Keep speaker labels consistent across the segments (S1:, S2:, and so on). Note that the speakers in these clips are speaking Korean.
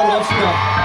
S1: 박수
S2: 한번
S1: 합시다.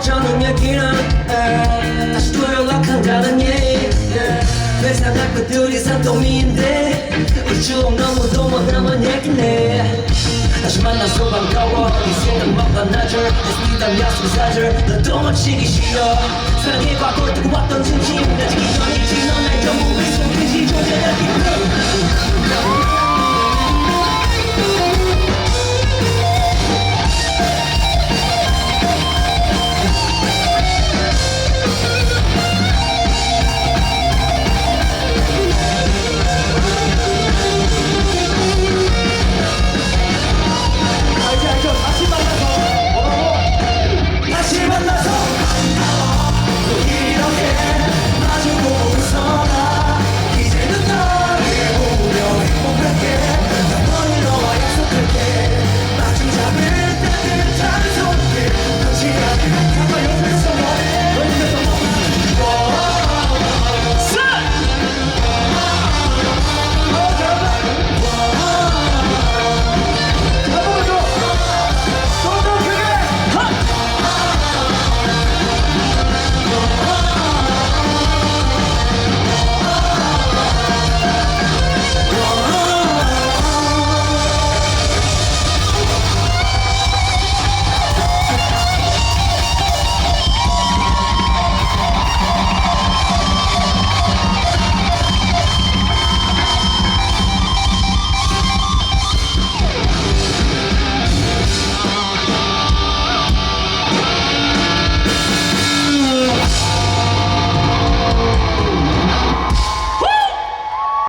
S3: 없자는 얘기는 에, 다시 또 연락한다는 얘기 회상할 것들이 산더미인데 우주옥 너무도 못남은 얘기네. 다시 만나서 반가워. 이 생각만 반나절. 됐습니다 약속 사절. 너도 놓치기 싫어. 사랑의 과거를 두고 왔던 진심 아직 이전이지. 넌날 전부 그 손끝이 존재하기